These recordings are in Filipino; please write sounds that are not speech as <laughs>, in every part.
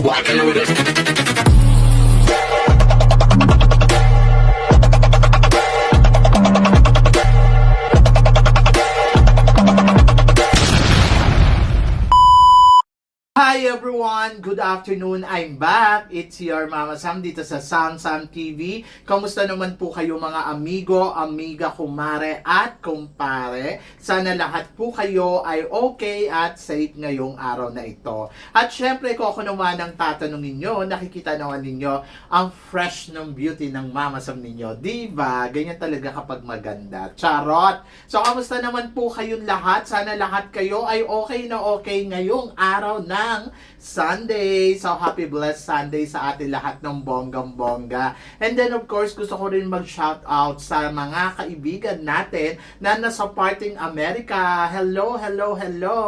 you walking with it. Hi everyone! Good afternoon! I'm back! It's your Mama Sam dito sa Sam Sam TV. Kamusta naman po kayo mga amigo, amiga, kumare at kumpare? Sana lahat po kayo ay okay at safe ngayong araw na ito. At syempre kung ako naman ang tatanungin nyo, nakikita naman ninyo ang fresh ng beauty ng Mama Sam ninyo. Diba? Ganyan talaga kapag maganda. Charot! So kamusta naman po kayong lahat? Sana lahat kayo ay okay na okay ngayong araw ng Sunday. So, happy blessed Sunday sa atin lahat ng bonggang-bongga. And then, of course, gusto ko rin mag-shout out sa mga kaibigan natin na nasa parting America. Hello, hello, hello.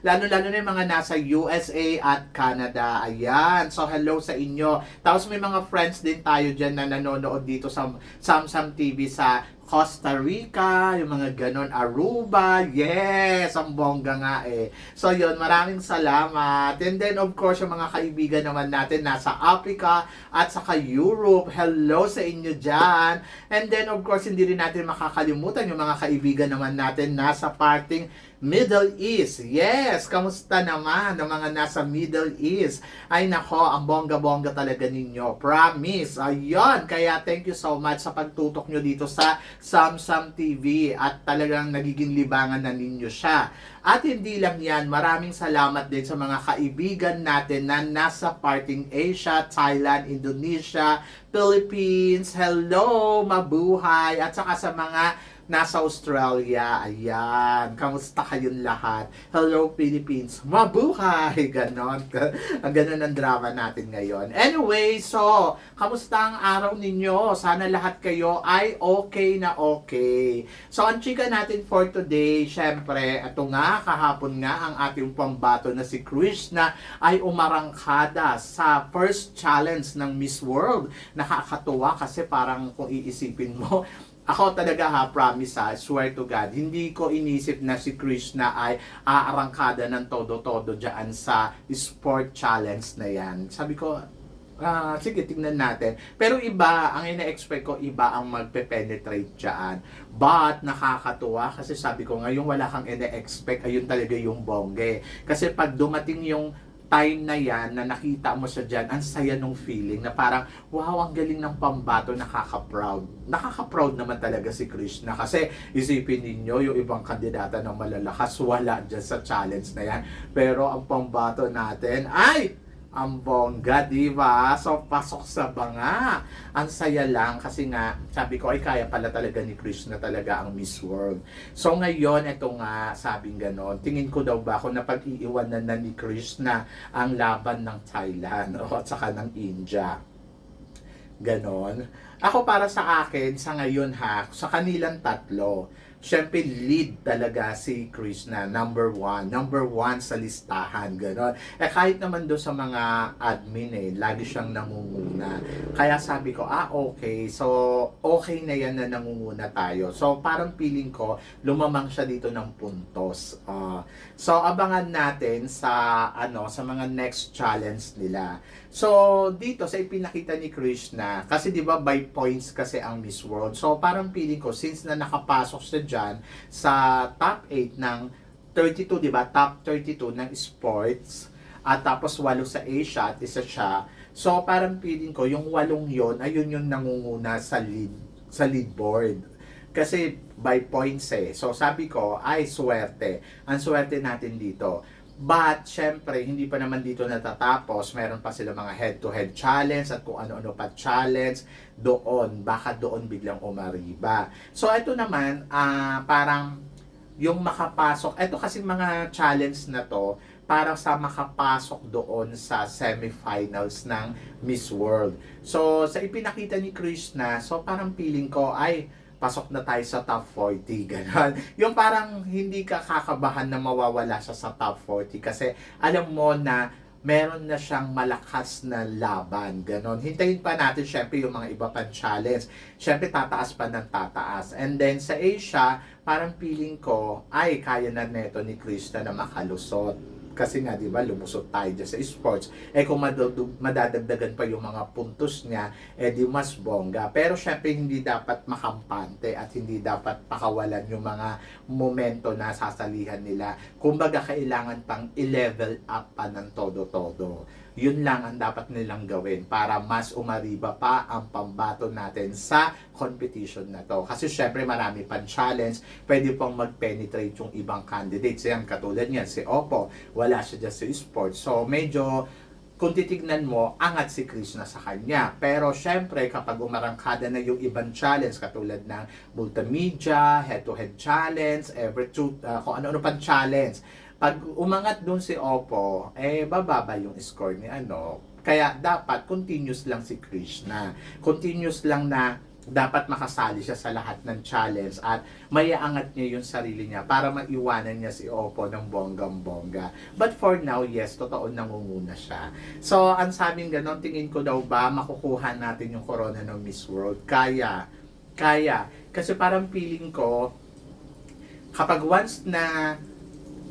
Lalo-lalo na yung mga nasa USA at Canada. Ayan. So, hello sa inyo. Tapos may mga friends din tayo dyan na nanonood dito sa Samsam TV sa Costa Rica, yung mga ganon, Aruba, yes, ang bongga nga eh. So yun, maraming salamat. And then of course, yung mga kaibigan naman natin nasa Africa at saka Europe, hello sa inyo dyan. And then of course, hindi rin natin makakalimutan yung mga kaibigan naman natin nasa parting Middle East. Yes, kamusta naman ang mga nasa Middle East? Ay nako, ang bongga-bongga talaga ninyo. Promise. Ayun, kaya thank you so much sa pagtutok nyo dito sa Samsam TV at talagang nagiging libangan na ninyo siya. At hindi lang yan, maraming salamat din sa mga kaibigan natin na nasa parting Asia, Thailand, Indonesia, Philippines, hello, mabuhay, at saka sa mga nasa Australia. Ayan. Kamusta kayong lahat? Hello, Philippines. Mabuhay! <laughs> Ganon. ganon ang drama natin ngayon. Anyway, so, kamusta ang araw ninyo? Sana lahat kayo ay okay na okay. So, ang chika natin for today, syempre, ito nga, kahapon nga, ang ating pambato na si Krishna ay umarangkada sa first challenge ng Miss World. Nakakatuwa kasi parang kung iisipin mo, ako talaga ha, promise ha, swear to God, hindi ko inisip na si Krishna ay aarangkada ng todo-todo dyan sa sport challenge na yan. Sabi ko, ah, sige, tingnan natin. Pero iba, ang ina-expect ko, iba ang magpe-penetrate dyan. But, nakakatuwa kasi sabi ko, ngayon wala kang ina-expect, ayun talaga yung bongge. Kasi pag dumating yung time na yan na nakita mo siya dyan, ang saya nung feeling na parang, wow, ang galing ng pambato, nakaka-proud. Nakaka-proud naman talaga si Krishna kasi isipin ninyo, yung ibang kandidata ng malalakas, wala dyan sa challenge na yan. Pero ang pambato natin, ay, ang bongga, di ba? So, pasok sa banga. Ang saya lang kasi nga, sabi ko, ay kaya pala talaga ni Krishna talaga ang Miss World. So, ngayon, ito nga, sabing ganon, tingin ko daw ba ako na pag-iiwanan na ni Krishna ang laban ng Thailand o <laughs> at saka ng India. Ganon. Ako para sa akin, sa ngayon ha, sa kanilang tatlo, syempre lead talaga si Krishna, number one. Number one sa listahan, ganon. Eh kahit naman doon sa mga admin eh, lagi siyang nangunguna. Kaya sabi ko, ah okay, so okay na yan na nangunguna tayo. So parang feeling ko, lumamang siya dito ng puntos. Ah, so abangan natin sa ano sa mga next challenge nila. So dito sa ipinakita ni Krishna, kasi 'di ba by points kasi ang Miss World. So parang feeling ko since na nakapasok siya diyan sa top 8 ng 32, 'di ba? Top 32 ng sports at tapos walo sa Asia at isa siya. So parang feeling ko yung walong yon ayun yung nangunguna sa lead sa lead board. Kasi by points eh. So sabi ko, ay swerte. Ang swerte natin dito. But, syempre, hindi pa naman dito natatapos. Meron pa sila mga head-to-head challenge at kung ano-ano pa challenge doon. Baka doon biglang umariba. So, ito naman, ah parang yung makapasok. Ito kasi mga challenge na to, para sa makapasok doon sa semifinals ng Miss World. So, sa ipinakita ni Krishna, so parang feeling ko, ay, pasok na tayo sa top 40, <laughs> gano'n. Yung parang hindi ka kakabahan na mawawala siya sa top 40 kasi alam mo na meron na siyang malakas na laban, gano'n. Hintayin pa natin syempre yung mga iba pang challenge. Syempre tataas pa ng tataas. And then sa Asia, parang feeling ko, ay kaya na neto ni Krista na makalusot kasi nga, di ba, lumusot tayo dyan sa sports. Eh kung madadagdagan pa yung mga puntos niya, eh di mas bongga. Pero syempre, hindi dapat makampante at hindi dapat pakawalan yung mga momento na sasalihan nila. Kumbaga, kailangan pang i-level up pa ng todo-todo. Yun lang ang dapat nilang gawin para mas umariba pa ang pambato natin sa competition na to. Kasi syempre marami pang challenge, pwede pong mag-penetrate yung ibang candidates. Yan, katulad niyan, si Oppo, wala siya dyan sa sports. So medyo kung titignan mo, angat si Krishna sa kanya. Pero syempre, kapag umarangkada na yung ibang challenge, katulad ng multimedia, head-to-head challenge, every two, uh, kung ano-ano pang challenge, pag umangat dun si Oppo, eh, bababa yung score ni ano. Kaya dapat continuous lang si Krishna. Continuous lang na dapat makasali siya sa lahat ng challenge at maiangat niya yung sarili niya para maiwanan niya si Oppo ng bonggang-bongga. But for now, yes, totoo nangunguna siya. So, ang sabing ganon, tingin ko daw ba makukuha natin yung corona ng Miss World? Kaya. Kaya. Kasi parang feeling ko, kapag once na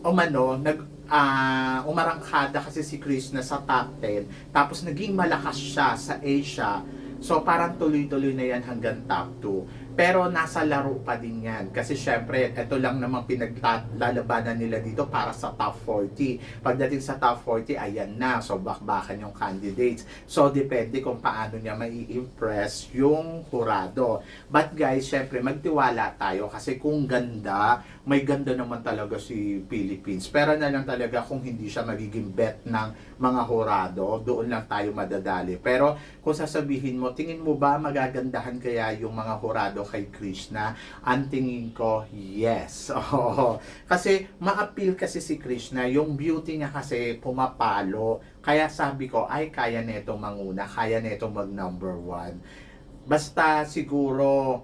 umano, nag ah, umarangkada kasi si Chris na sa top 10, tapos naging malakas siya sa Asia. So parang tuloy-tuloy na yan hanggang top 2. Pero nasa laro pa din yan. Kasi syempre, ito lang namang pinaglalabanan nila dito para sa top 40. Pagdating sa top 40, ayan na. So bakbakan yung candidates. So depende kung paano niya mai impress yung hurado. But guys, syempre, magtiwala tayo. Kasi kung ganda, may ganda naman talaga si Philippines. Pero na lang talaga kung hindi siya magiging bet ng mga hurado, doon lang tayo madadali. Pero kung sasabihin mo, tingin mo ba magagandahan kaya yung mga hurado kay Krishna? Ang tingin ko, yes. <laughs> Oo. Kasi ma-appeal kasi si Krishna, yung beauty niya kasi pumapalo. Kaya sabi ko, ay kaya nito manguna, kaya nito mag number one. Basta siguro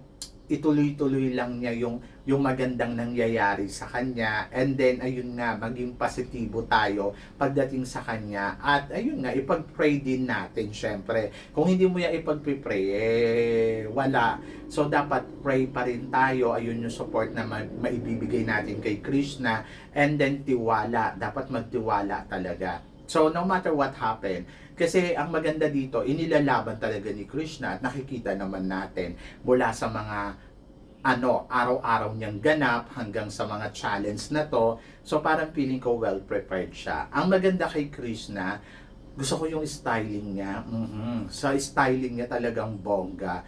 ituloy-tuloy lang niya yung yung magandang nangyayari sa kanya. And then ayun nga maging positibo tayo pagdating sa kanya. At ayun nga ipag-pray din natin syempre. Kung hindi mo yan ipag-pray eh wala. So dapat pray pa rin tayo. Ayun yung support na ma- maibibigay natin kay Krishna. And then tiwala. Dapat magtiwala talaga. So no matter what happened kasi ang maganda dito, inilalaban talaga ni Krishna at nakikita naman natin mula sa mga ano, araw-araw niyang ganap hanggang sa mga challenge na to. So parang feeling ko well prepared siya. Ang maganda kay Krishna, gusto ko yung styling niya. Mhm. Sa styling niya talagang bongga.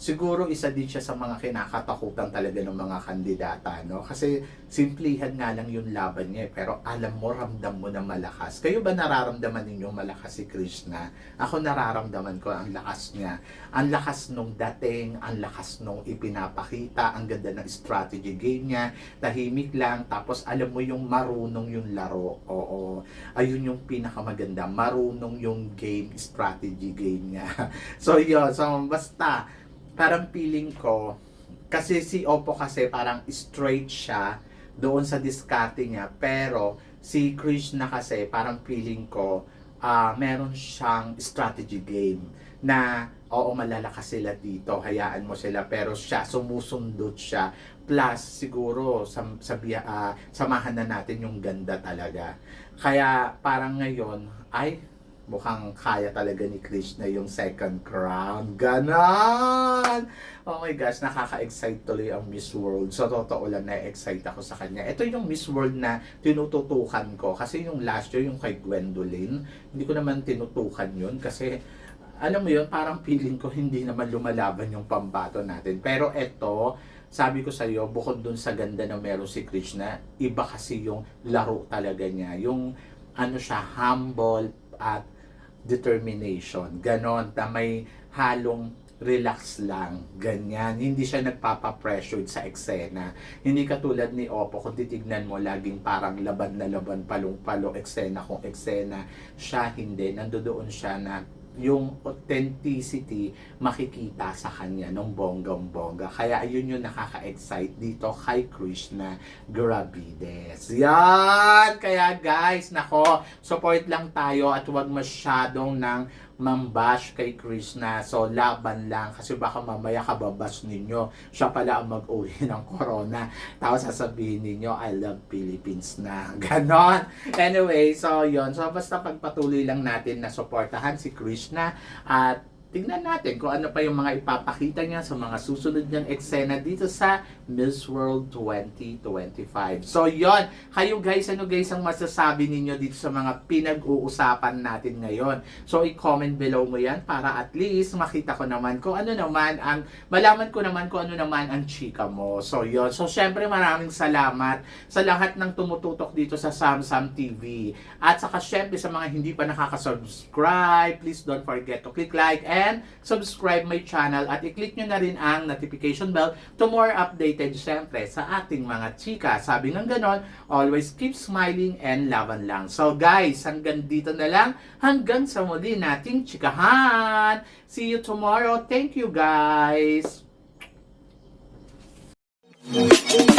Siguro isa din siya sa mga kinakatakutan talaga ng mga kandidata, no? Kasi simplihan nga lang yung laban niya, eh. pero alam mo, ramdam mo na malakas. Kayo ba nararamdaman ninyo malakas si Krishna? Ako nararamdaman ko ang lakas niya. Ang lakas nung dating, ang lakas nung ipinapakita, ang ganda ng strategy game niya, tahimik lang, tapos alam mo yung marunong yung laro. Oo, ayun yung pinakamaganda, marunong yung game, strategy game niya. <laughs> so yun, so basta, parang feeling ko, kasi si Oppo kasi parang straight siya doon sa diskarte niya, pero si Krishna kasi parang feeling ko, ah meron siyang strategy game na oo malalakas sila dito, hayaan mo sila. Pero siya sumusundot siya. Plus siguro sam, sabi, ah, samahan na natin yung ganda talaga. Kaya parang ngayon ay mukhang kaya talaga ni Krishna yung second crown. Ganon! Oh my gosh, nakaka-excite tuloy ang Miss World. So, totoo lang na-excite ako sa kanya. Ito yung Miss World na tinututukan ko. Kasi yung last year, yung kay Gwendolyn, hindi ko naman tinutukan yun. Kasi, alam mo yun, parang feeling ko hindi naman lumalaban yung pambato natin. Pero ito, sabi ko sa iyo, bukod dun sa ganda na meron si Krishna, iba kasi yung laro talaga niya. Yung ano siya, humble at determination. Ganon, na may halong relax lang, ganyan. Hindi siya nagpapa-pressured sa eksena. Hindi katulad ni Oppo, kung titignan mo, laging parang laban na laban, palong-palo, eksena kung eksena. Siya hindi, nandoon siya na yung authenticity makikita sa kanya ng bonggang-bongga. Kaya ayun yung nakaka-excite dito kay Krishna Gravides. Yan! Kaya guys, nako, support lang tayo at huwag masyadong nang mambash kay Krishna. So, laban lang. Kasi baka mamaya kababas ninyo. Siya pala ang mag-uwi <laughs> ng corona. Tapos sasabihin ninyo, I love Philippines na. <laughs> Ganon. Anyway, so yon So, basta pagpatuloy lang natin na suportahan si Krishna at tignan natin kung ano pa yung mga ipapakita niya sa mga susunod niyang eksena dito sa Miss World 2025. So yon, kayo guys, ano guys ang masasabi ninyo dito sa mga pinag-uusapan natin ngayon? So i-comment below mo yan para at least makita ko naman kung ano naman ang, malaman ko naman kung ano naman ang chika mo. So yon, so syempre maraming salamat sa lahat ng tumututok dito sa Samsam TV. At saka syempre sa mga hindi pa nakaka-subscribe, please don't forget to click like and subscribe my channel at i-click nyo na rin ang notification bell to more updated syempre sa ating mga chika. Sabi ng ganon, always keep smiling and laban lang. So guys, hanggang dito na lang. Hanggang sa muli nating chikahan. See you tomorrow. Thank you guys. Thank you.